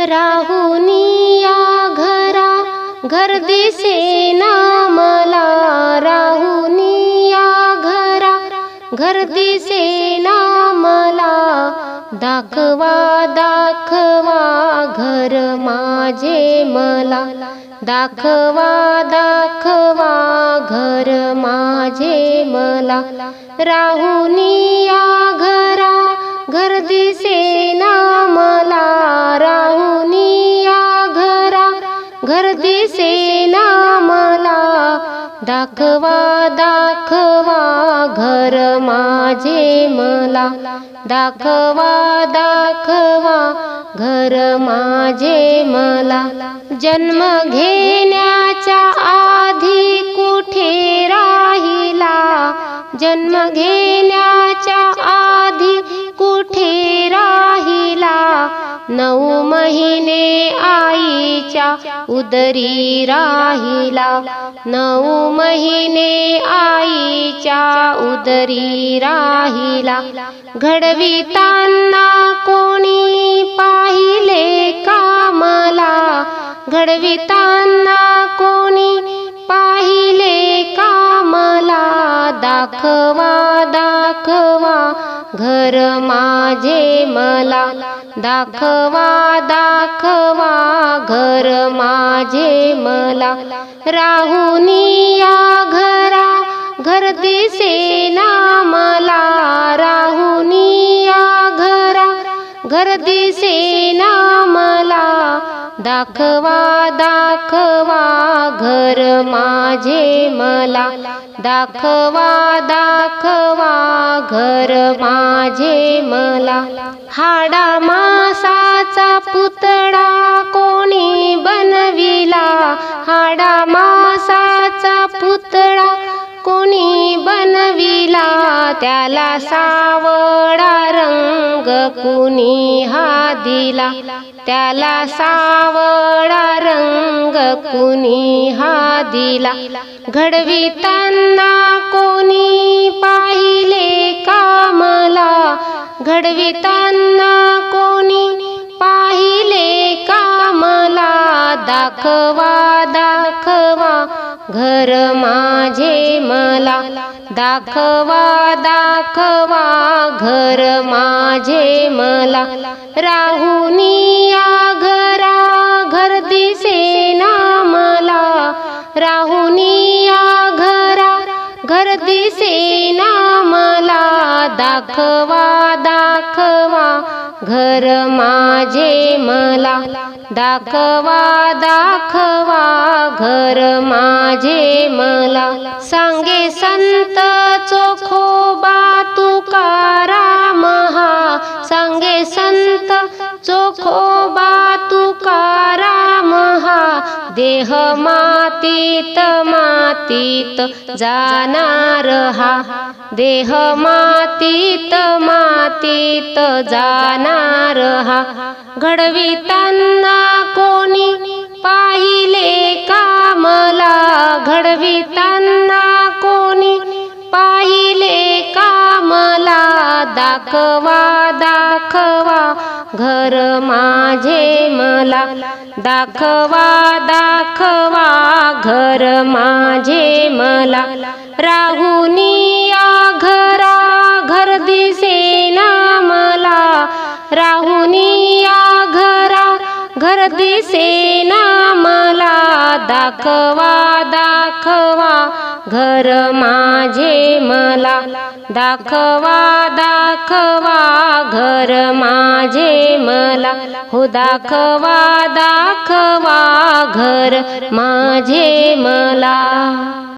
राहुनिया घरा घर दिसेना मला राहुनिया घरा घर दिसेना मला दाखवा दाखवा घर माझे मला. दाखवा दाखवा घर माझे मला. राहुनिया घर दिसेना मला दाखवा दाखवा घर माझे मला. दाखवा दाखवा घर माझे मला. जन्म घेण्याच्या आधी कुठे राहिला? जन्म घेण्या नऊ महिने आईच्या उदरी राहिला. नऊ महिने आईच्या उदरी राहिला. घडविताना कोणी पाहिले का मला घडविताना कोणी पाहिले का मला दाखवा दाखवा घर माझे मला. दाखवा दाखवा घर माझे मला. राहुनी या घरा घर दिसेना मला. राहुनिया घरा घर दिसेना मला. दाखवा दाखवा घर माझे मला. दाखवा दाखवा घर माझे मला हाडा मासाचा पुतळा कोणी बनविला? हाडा मासाचा पुतळा कोणी बनविला? त्याला सावडा रंग कुणी हा दिला त्याला सावळा रंग कुणी हा दिला. घडविताना कोणी पाहिले का मला घडविताना कोणी पाहिले का मला दाखवा. दाख घर माझे मला दाखवा दाखवा. घर माझे मला राहुनी या घरा घर दिसेना मला. राहुनी या घरा घर दिसेना मला. दाखवा दाखवा. घर माझे मला दाखवा दाखवा घर माझे मला. सांगे संत चोखोबा तुकाराम हा सांगे संत चोखोबा तुकाराम हा देह मातीत मातीत जाणार हा. देह मातीत मातीत जाणार हा. घडविताना कोणी पाहिले का मला घडविताना कोणी पाहिले का मला दाखवा दाखवा घर माझे मला. दाखवा दाखवा घर माझे मला. राहुनी दिसेना मला दाखवा दाखवा. घर माझे मला दाखवा दाखवा. घर माझे मला हो दाखवा दाखवा. घर माझे मला